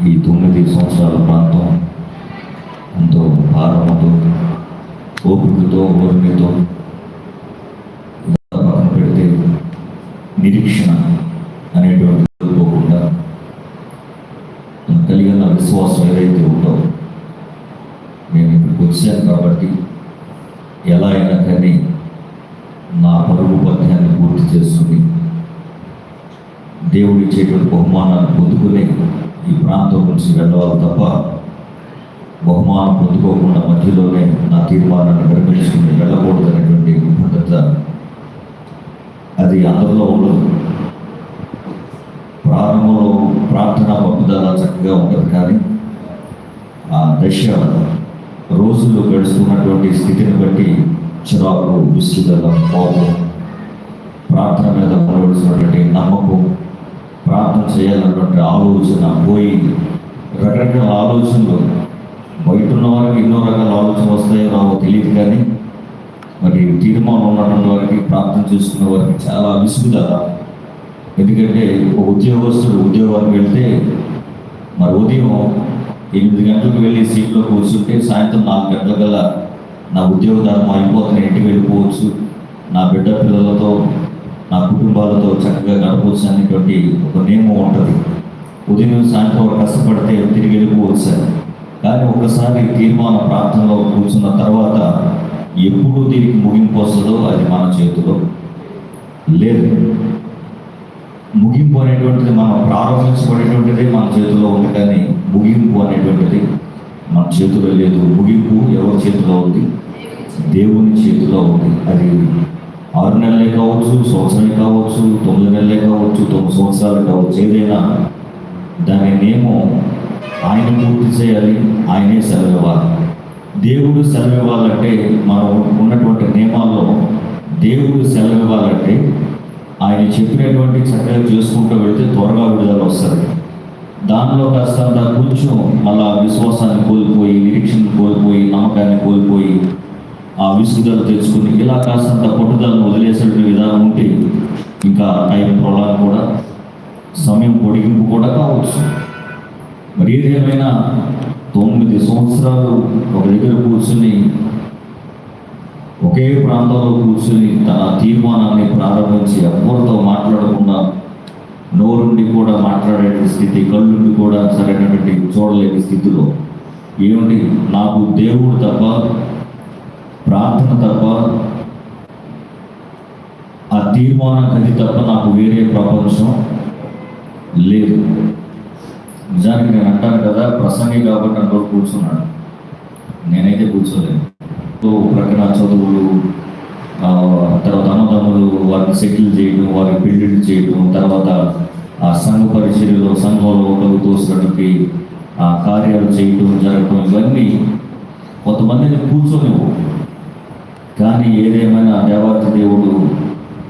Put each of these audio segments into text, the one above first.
ఈ తొమ్మిది సంవత్సరాల ప్రాంతం ఎంతో భారంతో ఓపికతో ఓర్మితో పక్కన పెడితే నిరీక్షణ అనేటువంటి కోల్పోకుండా కలిగి కలిగిన విశ్వాసం ఏదైతే ఉందో నేను ఇక్కడికి వచ్చాను కాబట్టి ఎలా అయినా కానీ నా పరుగు పథ్యాన్ని పూర్తి చేసుకుని దేవుడు ఇచ్చేటువంటి బహుమానాన్ని పొందుకునే ఈ ప్రాంతం నుంచి వెళ్ళవాలి తప్ప బహుమానం పొందుకోకుండా మధ్యలోనే నా తీర్మానాన్ని విరమించుకుని వెళ్ళకూడదనేటువంటి భద్రత అది అందరిలో ఉండదు. ప్రారంభంలో ప్రార్థన పంపుదల చక్కగా ఉంటుంది కానీ ఆ దశ రోజులు గడుస్తున్నటువంటి స్థితిని బట్టి చిరాకు విసుగుదల కోపం ప్రార్థన మీద ఉండవలసినటువంటి నమ్మకం ప్రార్థన చేయాలన్నటువంటి ఆలోచన పోయి రకరకాల ఆలోచనలు బయట ఉన్న వారికి ఎన్నో రకాల ఆలోచనలు వస్తాయో నాకు తెలియదు కానీ మరి తీర్మానం ఉన్నటువంటి వారికి ప్రార్థన చేసుకునే వారికి చాలా విసుగుదల ఎందుకంటే ఒక ఉద్యోగస్తుడు ఉద్యోగానికి వెళ్తే మరి ఉదయం ఎనిమిది గంటలకు వెళ్ళి సీట్లో కూర్చుంటే సాయంత్రం నాలుగు గంటల కల్లా నా ఉద్యోగదారు మా అయిపోతున్న ఇంటికి వెళ్ళిపోవచ్చు. నా బిడ్డ పిల్లలతో నా కుటుంబాలతో చక్కగా గడపవచ్చు అనేటువంటి ఒక నియమం ఉంటుంది. ఉదయం సాయంత్రం కష్టపడితే తిరిగి వెళ్ళిపోవచ్చు. కానీ ఒకసారి తీర్మాన ప్రార్థనలో కూర్చున్న తర్వాత ఎప్పుడు దీనికి ముగింపు వస్తుందో అది మన చేతిలో లేదు. ముగింపు అనేటువంటిది మనం ప్రారంభించబడేటువంటిది మన చేతిలో ఉంది కానీ ముగింపు అనేటువంటిది మన చేతిలో లేదు. ముగింపు ఎవరి చేతిలో ఉంది? దేవుని చేతిలో ఉంది. అది ఆరు నెలలే కావచ్చు సంవత్సరమే కావచ్చు తొమ్మిది నెలలే కావచ్చు తొమ్మిది సంవత్సరాలు కావచ్చు ఏదైనా దాని నియమం ఆయన పూర్తి చేయాలి ఆయనే సెలవు ఇవ్వాలి దేవుడు సెలవివ్వాలంటే మనం ఉన్నటువంటి నియమాల్లో దేవుడు సెలవివ్వాలంటే ఆయన చెప్పినటువంటి చక్కగా చేసుకుంటూ వెళ్తే త్వరగా విడుదల వస్తుంది. దానిలో కాస్త కొంచెం మళ్ళా విశ్వాసాన్ని కోల్పోయి నిరీక్షణ కోల్పోయి నమ్మకాన్ని కోల్పోయి ఆ విసుగుదలు తెలుసుకుని ఇలా కాస్తంత పట్టుదలను వదిలేసే విధానం ఉంటే ఇంకా టైం ప్రొలాగ్ కూడా సమయం పొడిగింపు కూడా కావచ్చు. మరి ఏదేమైనా తొమ్మిది సంవత్సరాలు ఒక దగ్గర కూర్చుని ఒకే ప్రాంతంలో కూర్చుని తన తీర్మానాన్ని ప్రారంభించి ఎవరితో మాట్లాడకుండా నోరుండి కూడా మాట్లాడే స్థితి కళ్ళుండి కూడా సరైనటువంటి చూడలేని స్థితిలో. ఏమిటి నాకు దేవుడు తప్ప ప్రార్థన తప్ప ఆ తీర్మానం అది తప్ప నాకు వేరే ప్రపంచం లేదు. నిజానికి నేను అంటాను కదా ప్రసంగి కాబట్టి అందులో కూర్చున్నాను నేనైతే కూర్చోలేను. ప్రకటన చదువులు తర్వాత అన్నదమ్ములు వారిని సెటిల్ చేయడం వారికి బిల్డింగ్ చేయడం తర్వాత ఆ సంఘ పరిచర్యలో సంఘంలో ఒకరు తోసినటువంటి ఆ కార్యాలు చేయడం జరగడం ఇవన్నీ కొంతమందిని కూర్చొనివ్వు కానీ ఏదేమైనా దేవత దేవుడు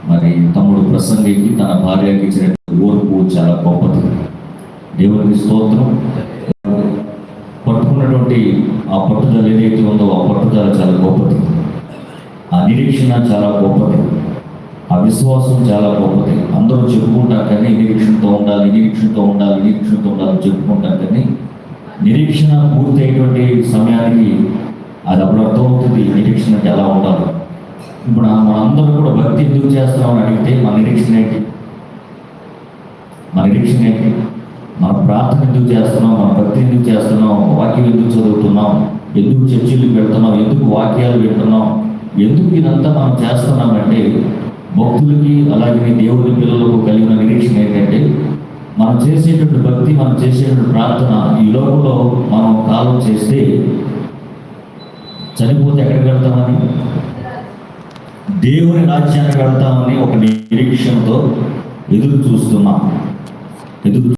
మరి తమ్ముడు ప్రసంగికి తన భార్యకి ఇచ్చిన ఓర్పు చాలా గొప్పది. దేవునికి స్తోత్రం. పట్టుకున్నటువంటి ఆ పట్టుదల ఏదైతే ఉందో ఆ పట్టుదల చాలా గొప్పది. ఆ నిరీక్షణ చాలా గొప్పది. ఆ విశ్వాసం చాలా గొప్పది. అందరూ చెప్పుకుంటారు కానీ నిరీక్షణతో ఉండాలి నిరీక్షణతో ఉండాలి నిరీక్షణతో ఉండాలి చెప్పుకుంటారు కానీ నిరీక్షణ పూర్తయినటువంటి సమయానికి అది అప్పుడు అర్థమవుతుంది నిరీక్షణ ఎలా ఉండాలి. ఇప్పుడు మనందరం కూడా భక్తి ఎందుకు చేస్తామని అడిగితే మన నిరీక్షణ ఏంటి? మన నిరీక్షణ ఏంటి? మన ప్రార్థన ఎందుకు చేస్తున్నాం? మన భక్తి ఎందుకు చేస్తున్నాం? వాక్యం ఎందుకు చదువుతున్నాం? ఎందుకు చర్చిలకు పెడుతున్నాం? ఎందుకు వాక్యాలు పెడుతున్నాం ఎందుకు ఇదంతా మనం చేస్తున్నామంటే భక్తులకి అలాగే దేవుని పిల్లలకు కలిగిన నిరీక్షణ ఏంటంటే మనం చేసేటువంటి భక్తి మనం చేసేటువంటి ప్రార్థన ఈ లోపల మనం కాలం చేస్తే చనిపోతే ఎక్కడికి వెళ్తామని? దేవుని రాజ్యానికి వెళ్తామని ఒక నిరీక్షణతో ఎదురు చూస్తున్నాం. ఎదురు